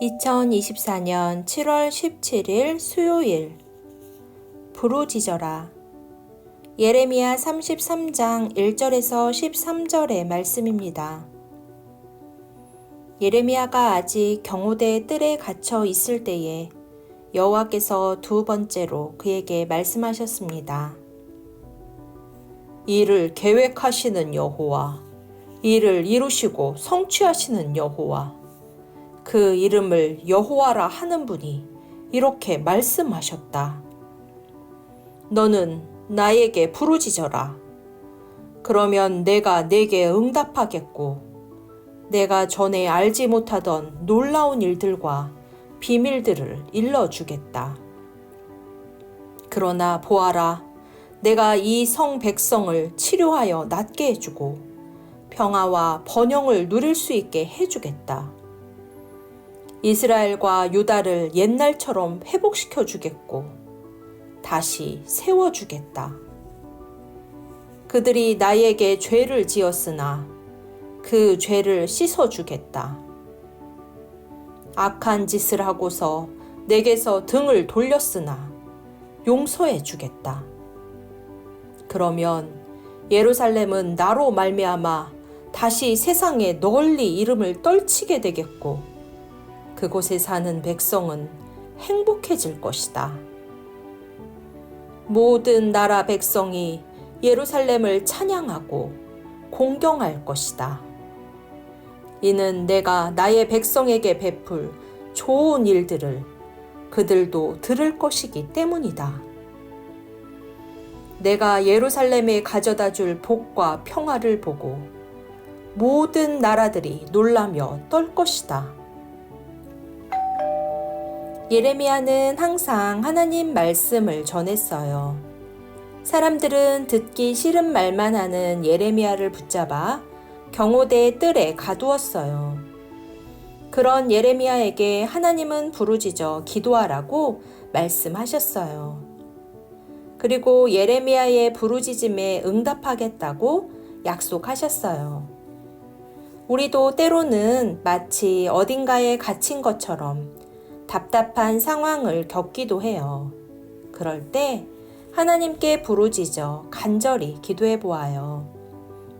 2024년 7월 17일 수요일 부르짖어라 예레미야 33장 1절에서 13절의 말씀입니다. 예레미야가 아직 경호대 뜰에 갇혀 있을 때에 여호와께서 두 번째로 그에게 말씀하셨습니다. 이를 계획하시는 여호와, 이를 이루시고 성취하시는 여호와, 그 이름을 여호와라 하는 분이 이렇게 말씀하셨다. 너는 나에게 부르짖어라. 그러면 내가 내게 응답하겠고, 내가 전에 알지 못하던 놀라운 일들과 비밀들을 일러주겠다. 그러나 보아라, 내가 이 성 백성을 치료하여 낫게 해주고 평화와 번영을 누릴 수 있게 해주겠다. 이스라엘과 유다를 옛날처럼 회복시켜 주겠고 다시 세워 주겠다. 그들이 나에게 죄를 지었으나 그 죄를 씻어 주겠다. 악한 짓을 하고서 내게서 등을 돌렸으나 용서해 주겠다. 그러면 예루살렘은 나로 말미암아 다시 세상에 널리 이름을 떨치게 되겠고 그곳에 사는 백성은 행복해질 것이다. 모든 나라 백성이 예루살렘을 찬양하고 공경할 것이다. 이는 내가 나의 백성에게 베풀 좋은 일들을 그들도 들을 것이기 때문이다. 내가 예루살렘에 가져다 줄 복과 평화를 보고 모든 나라들이 놀라며 떨 것이다. 예레미야는 항상 하나님 말씀을 전했어요. 사람들은 듣기 싫은 말만 하는 예레미야를 붙잡아 경호대의 뜰에 가두었어요. 그런 예레미야에게 하나님은 부르짖어 기도하라고 말씀하셨어요. 그리고 예레미야의 부르짖음에 응답하겠다고 약속하셨어요. 우리도 때로는 마치 어딘가에 갇힌 것처럼 답답한 상황을 겪기도 해요. 그럴 때 하나님께 부르짖어 간절히 기도해 보아요.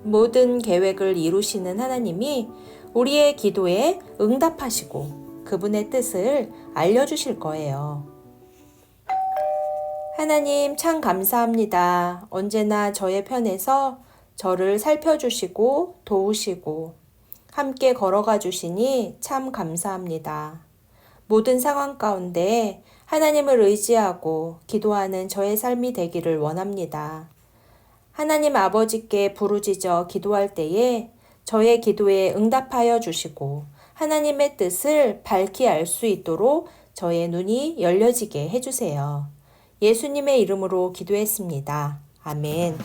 모든 계획을 이루시는 하나님이 우리의 기도에 응답하시고 그분의 뜻을 알려주실 거예요. 하나님 참 감사합니다. 언제나 저의 편에서 저를 살펴주시고 도우시고 함께 걸어가 주시니 참 감사합니다. 모든 상황 가운데 하나님을 의지하고 기도하는 저의 삶이 되기를 원합니다. 하나님 아버지께 부르짖어 기도할 때에 저의 기도에 응답하여 주시고 하나님의 뜻을 밝히 알 수 있도록 저의 눈이 열려지게 해주세요. 예수님의 이름으로 기도했습니다. 아멘.